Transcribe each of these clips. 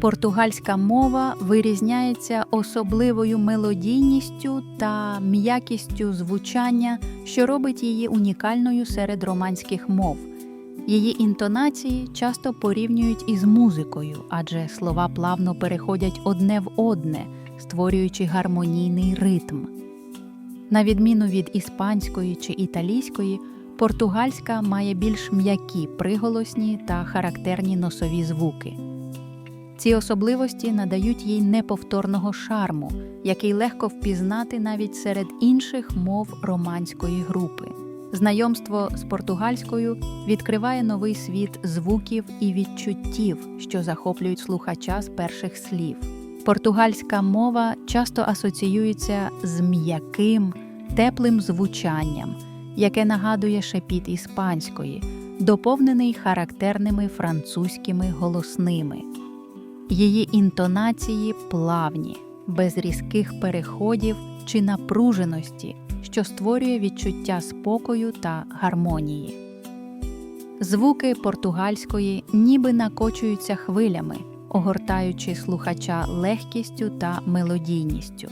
Португальська мова вирізняється особливою мелодійністю та м'якістю звучання, що робить її унікальною серед романських мов. Її інтонації часто порівнюють із музикою, адже слова плавно переходять одне в одне, створюючи гармонійний ритм. На відміну від іспанської чи італійської, португальська має більш м'які приголосні та характерні носові звуки. Ці особливості надають їй неповторного шарму, який легко впізнати навіть серед інших мов романської групи. Знайомство з португальською відкриває новий світ звуків і відчуттів, що захоплюють слухача з перших слів. Португальська мова часто асоціюється з м'яким, теплим звучанням, яке нагадує шепіт іспанської, доповнений характерними французькими голосними. Її інтонації плавні, без різких переходів чи напруженості, що створює відчуття спокою та гармонії. Звуки португальської ніби накочуються хвилями, огортаючи слухача легкістю та мелодійністю.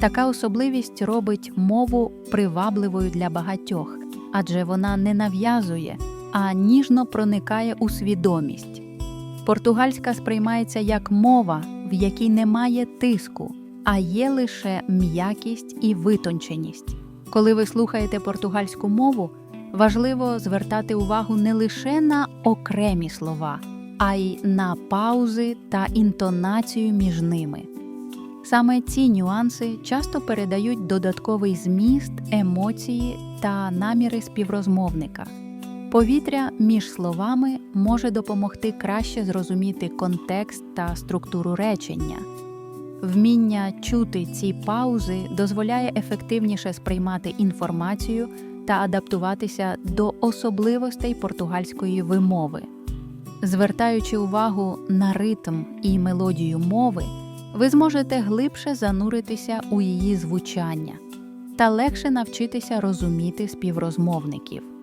Така особливість робить мову привабливою для багатьох, адже вона не нав'язує, а ніжно проникає у свідомість. Португальська сприймається як мова, в якій немає тиску, а є лише м'якість і витонченість. Коли ви слухаєте португальську мову, важливо звертати увагу не лише на окремі слова, а й на паузи та інтонацію між ними. Саме ці нюанси часто передають додатковий зміст, емоції та наміри співрозмовника. Повітря між словами може допомогти краще зрозуміти контекст та структуру речення. Вміння чути ці паузи дозволяє ефективніше сприймати інформацію та адаптуватися до особливостей португальської вимови. Звертаючи увагу на ритм і мелодію мови, ви зможете глибше зануритися у її звучання та легше навчитися розуміти співрозмовників.